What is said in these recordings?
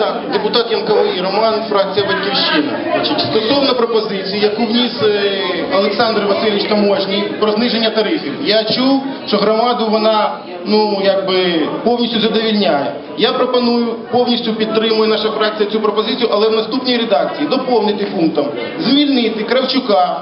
Так, депутат Янковий Роман, фракція Батьківщина. Стосовно пропозиції, яку вніс е, Олександр Васильович Таможній про зниження тарифів, я чув, що громаду вона ну якби повністю задовільняє. Я пропоную повністю підтримую наша фракція цю пропозицію, але в наступній редакції доповнити пунктом звільнити Кравчука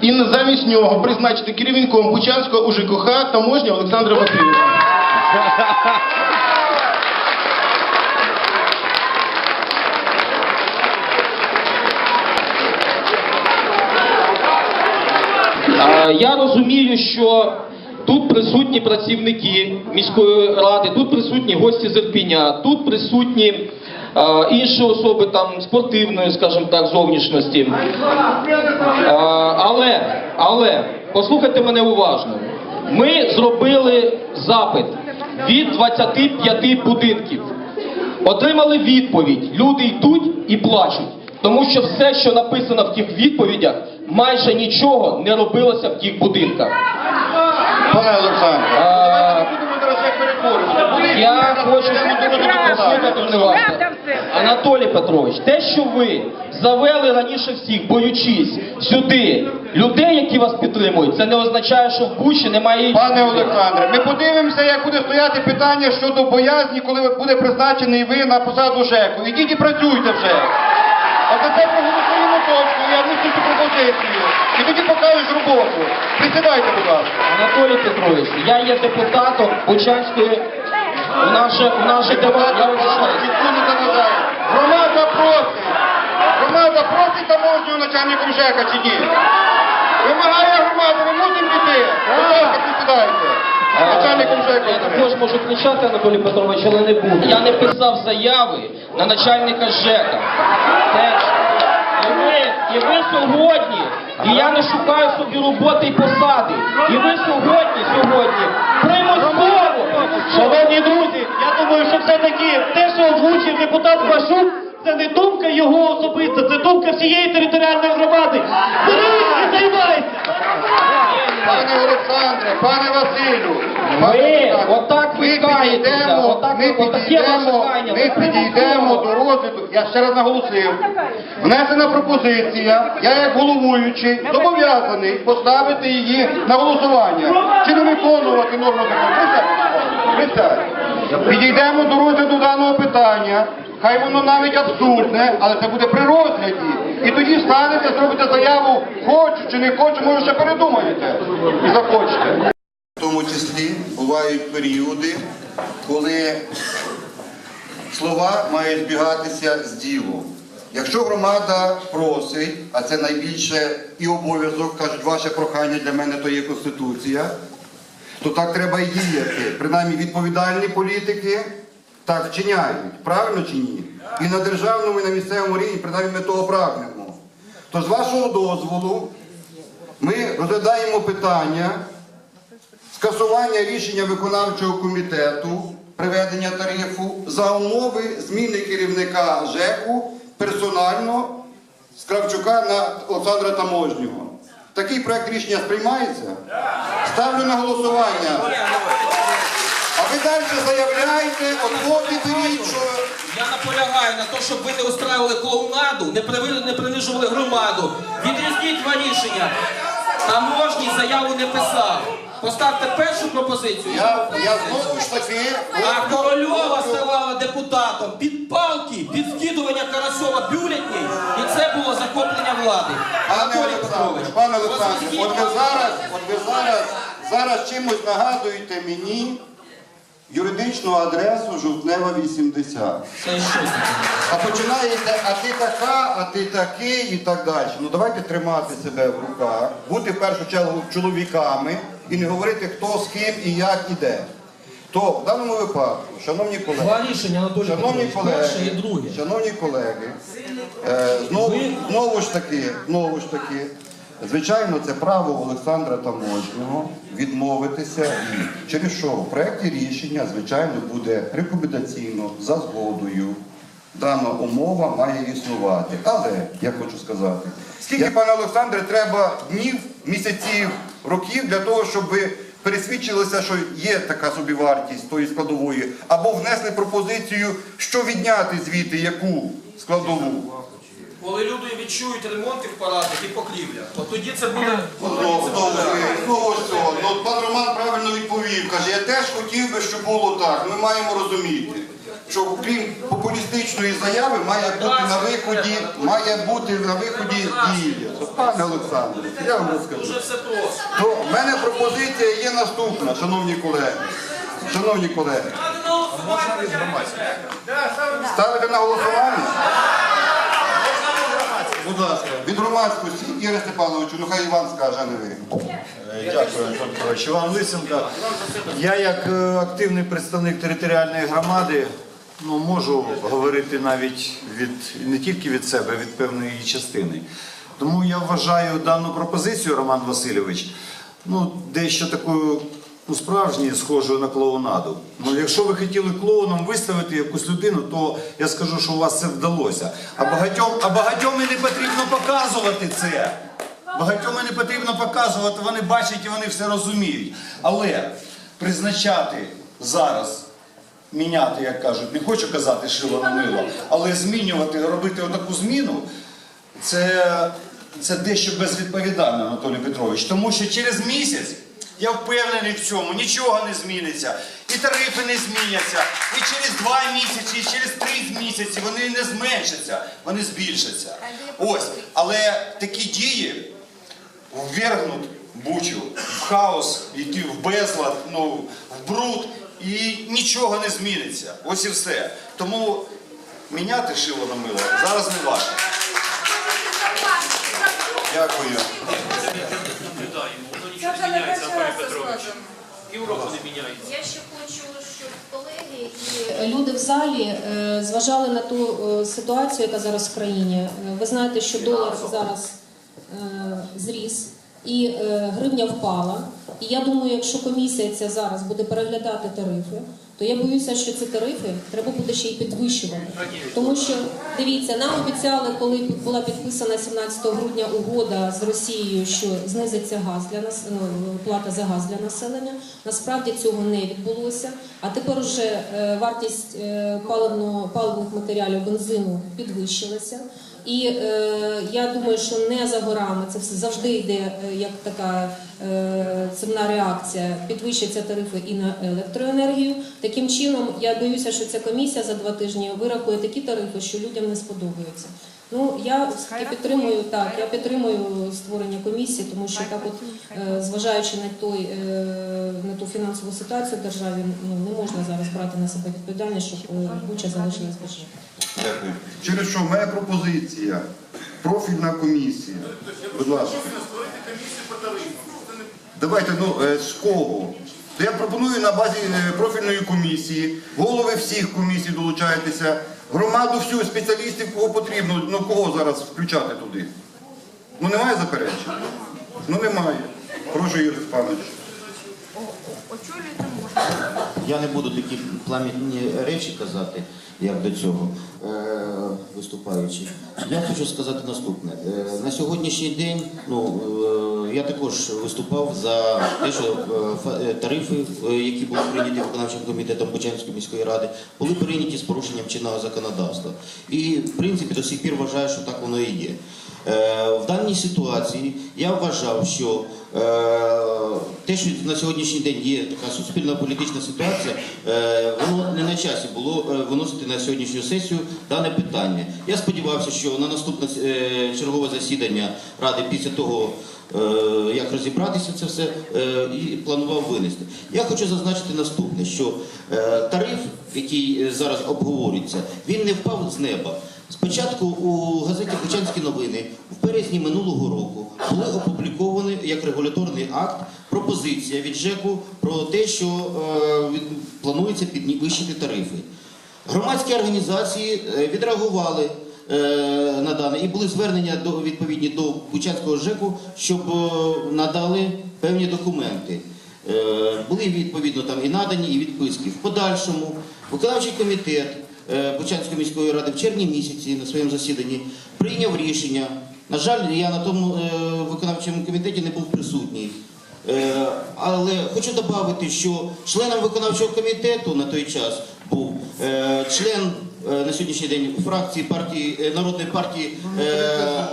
і замість нього призначити керівником Бучанського УЖКХ таможня Олександра Васильовича. Я розумію, що тут присутні працівники міської ради, тут присутні гості з Ірпіня, тут присутні інші особи там спортивної, скажімо так, зовнішності. Але, але, послухайте мене уважно. Ми зробили запит від 25 будинків. Отримали відповідь. Люди йдуть і плачуть. Тому що все, що написано в тих відповідях, майже нічого не робилося в тих будинках. Пане Олександре, я хочу послухати. Анатолій Петрович, те, що ви завели раніше всіх, боючись сюди людей, які вас підтримують, це не означає, що в Бучі немає. Пане. Олександре, ми подивимося, як буде стояти питання щодо боязні, коли буде призначений ви на посаду ЖЕКу. Ідіть і працюйте вже. А за це проголосуємо точно, я цю пропозицію. І тоді покажеш роботу. Присідайте, будь ласка. Анатолій Петрович, я є депутатом Бучанської у наше, назад. Громада просить. Громада просить таможню начальником ЖЕКа чи ні? Вимагає громада, ми мусимо піти. Будь ласка, присідайте. Начальником. Я також можу кричати, Анатолій Петрович, але не буду. Я не писав заяви на начальника ЖЕКа. Теж. І ви, і ви сьогодні, і я не шукаю собі роботи і посади. І ви сьогодні, сьогодні, примусово. Шановні друзі, я думаю, що все-таки те, що озвучив депутат Пашук, це не думка його особиста, це думка всієї територіальної громади. Беріть і займайте! Пане Олександре, пане Василю, пане Олександре, отак ви ми каєтеся, підійдемо, отак ми ви- отаке ваше підійдемо, каяння, ми підійдемо до розгляду, я ще раз наголосив, внесена пропозиція, я як головуючий зобов'язаний поставити її на голосування, чи не виконувати норму закону. Присядь, присядь. Підійдемо до розгляду даного питання, хай воно навіть абсурдне, але це буде при розгляді. І тоді встанете, зробите заяву, хочу чи не хочу, може ще передумаєте і захочете. В тому числі бувають періоди, коли слова мають збігатися з ділом. Якщо громада просить, а це найбільше і обов'язок, кажуть, ваше прохання для мене то є Конституція, то так треба і діяти. Принаймні відповідальні політики так вчиняють, правильно чи ні? І на державному, і на місцевому рівні, принаймні ми того прагнемо. То з вашого дозволу ми розглядаємо питання скасування рішення виконавчого комітету приведення тарифу за умови зміни керівника ЖЕКу персонально з Кравчука на Олександра Таможнього. Такий проект рішення сприймається? Ставлю на голосування. Ви далі заявляєте, от от і беріть, що Я наполягаю на те, щоб ви не устраювали клоунаду, не, не принижували громаду. Відрізніть два рішення. Таможній заяву не писав. Поставте першу пропозицію. я, я знову ж таки. А Корольова ставала депутатом під палки, під скидування Карасьова бюлетней, і це було захоплення влади. Пане Олександре, пане Олександре, от ви зараз, от ви зараз, зараз чимось нагадуєте мені юридичну адресу Жовтнева 80. Це що таке? А починаєте, а ти така, а ти такий і так далі. Ну давайте тримати себе в руках, бути в першу чергу чоловіками і не говорити, хто з ким і як іде. То в даному випадку, шановні колеги, рішення, Анатолій Шановні Петрович. Перше і колеги, друге. шановні колеги, е, знову, знову ж таки, знову ж таки, звичайно, це право Олександра Таможнього відмовитися через що в проєкті рішення, звичайно, буде рекомендаційно за згодою. Дана умова має існувати. Але я хочу сказати, скільки, пане Олександре, треба днів, місяців, років для того, щоб ви пересвідчилися, що є така собівартість тої складової, або внесли пропозицію, що відняти звідти яку складову. Коли люди відчують ремонти в парадах і покрівлях, от тоді це буде... Ну, знову, знову цього. Ну, пан Роман правильно відповів. Каже, я теж хотів би, щоб було так. Ми маємо розуміти, що окрім популістичної заяви має бути на виході, має бути на виході дія. Пане Олександре, я вам розкажу. Дуже все просто. То в мене пропозиція є наступна, шановні колеги. Шановні колеги, ставити на голосування? Будь ласка, від громадськості Ігор Степановичу, ну хай Іван скаже, а не ви. Дякую, Антон Петрович. Іван Лисенко. Я як е, активний представник територіальної громади ну, можу говорити навіть від не тільки від себе, від певної її частини. Тому я вважаю дану пропозицію, Роман Васильович, ну, дещо такою ну, справжньою, схожою на клоунаду. Ну, якщо ви хотіли клоуном виставити якусь людину, то я скажу, що у вас це вдалося. А багатьом, а багатьом і не потрібно показувати це. Багатьом і не потрібно показувати, вони бачать і вони все розуміють. Але призначати зараз, міняти, як кажуть, не хочу казати шило на мило, але змінювати, робити отаку зміну, це, це дещо безвідповідально, Анатолій Петрович. Тому що через місяць, я впевнений в цьому, нічого не зміниться. І тарифи не зміняться. І через два місяці, і через три місяці вони не зменшаться, вони збільшаться. Ось, але такі дії ввергнуть бучу в хаос, який в безлад, ну, в бруд, і нічого не зміниться. Ось і все. Тому міняти шило на мило зараз не варто. Дякую. Вже не перший раз це. Я ще хочу, щоб колеги і люди в залі е, зважали на ту е, ситуацію, яка зараз в країні. Е, Ви знаєте, що долар зараз е, зріс і е, гривня впала. І я думаю, якщо комісія ця зараз буде переглядати тарифи, то я боюся, що ці тарифи треба буде ще й підвищувати. Тому що дивіться, нам обіцяли, коли була підписана 17 грудня угода з Росією, що знизиться газ для нас, ну, плата за газ для населення. Насправді цього не відбулося. А тепер вже е, вартість е, паливних матеріалів бензину підвищилася. І е, я думаю, що не за горами це все завжди йде е, як така е, цивна реакція. Підвищаться тарифи і на електроенергію. Таким чином, я боюся, що ця комісія за два тижні вирахує такі тарифи, що людям не сподобаються. Ну я все-таки підтримую так. Я підтримую створення комісії, тому що так, от е, зважаючи на той е, на ту фінансову ситуацію в державі, ну не можна зараз брати на себе відповідальність, щоб Буча залишилась без життя. Дякую. Через що моя пропозиція, профільна комісія. Будь ласка. Давайте, ну е, з кого? То я пропоную на базі е, профільної комісії, голови всіх комісій долучайтеся, громаду всю, спеціалістів, кого потрібно, ну кого зараз включати туди? Ну немає заперечень? Ну немає. Прошу, Ігор Степанович. Я не буду такі плам'ятні речі казати, як до цього е, виступаючи. Я хочу сказати наступне. Е, на сьогоднішній день ну, е, я також виступав за те, що е, тарифи, які були прийняті виконавчим комітетом Бучанської міської ради, були прийняті з порушенням чинного законодавства. І в принципі до сих пір вважаю, що так воно і є. В даній ситуації я вважав, що те, що на сьогоднішній день є така суспільна політична ситуація, е, воно не на часі було е, виносити на сьогоднішню сесію дане питання. Я сподівався, що на наступне е, чергове засідання ради після того. е, Як розібратися це все е, і планував винести. Я хочу зазначити наступне: що е, тариф, який е, зараз обговорюється, він не впав з неба. Спочатку у газеті Бучанські новини в березні минулого року були опубліковані як регуляторний акт пропозиція від ЖЕКу про те, що е, планується підвищити тарифи. Громадські організації е, відреагували е, на дане і були звернення до відповідні до Бучанського ЖЕКу, щоб е, надали певні документи. Е, Були відповідно там і надані, і відписки. В подальшому виконавчий комітет Бучанської міської ради в червні місяці на своєму засіданні прийняв рішення. На жаль, я на тому е, виконавчому комітеті не був присутній. Е, Але хочу додати, що членом виконавчого комітету на той час був е, член е, на сьогоднішній день фракції партії е, народної партії е,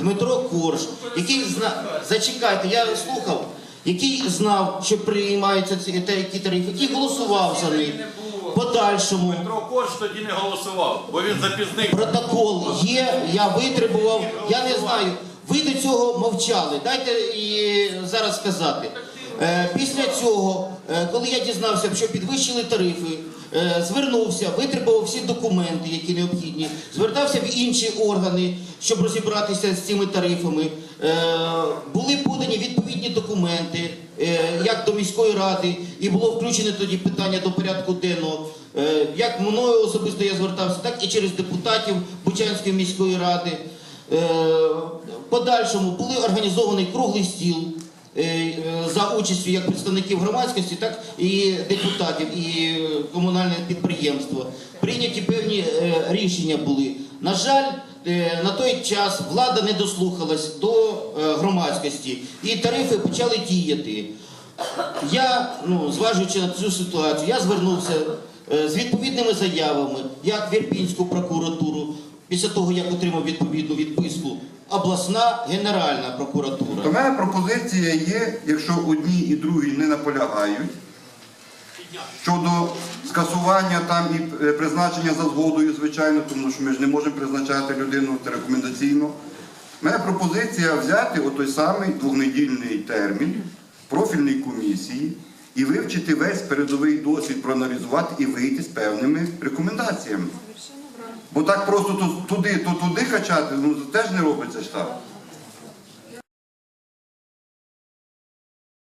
Дмитро Корж, який зна... зачекайте, я слухав, який знав, що приймаються ці тарифи, який голосував за них. Подальшому Петро Корж тоді не голосував, бо він запізнився. Протокол є, я витребував, я не знаю. Ви до цього мовчали. Дайте і зараз сказати. Е, Після цього, е, коли я дізнався, що підвищили тарифи, е, звернувся, витребував всі документи, які необхідні, звертався в інші органи, щоб розібратися з цими тарифами. Е, Були подані відповідні документи, е, як до міської ради, і було включено тоді питання до порядку денного. Е, Як мною особисто я звертався, так і через депутатів Бучанської міської ради. Подальшому були організований круглий стіл за участю як представників громадськості, так і депутатів, і комунальне підприємство. Прийняті певні рішення були. На жаль, на той час влада не дослухалась до е, громадськості, і тарифи почали діяти. Я, ну, зважуючи на цю ситуацію, я звернувся е, з відповідними заявами, як в Ірпінську прокуратуру, після того, як отримав відповідну відписку, обласна генеральна прокуратура. В мене пропозиція є, якщо одні і другі не наполягають, щодо скасування там і е, призначення за згодою, звичайно, тому що ми ж не можемо призначати людину рекомендаційно. У мене пропозиція взяти отой самий двохнедільний термін профільній комісії і вивчити весь передовий досвід, проаналізувати і вийти з певними рекомендаціями. Бо так просто туди, то туди качати, ну теж не робиться ж так.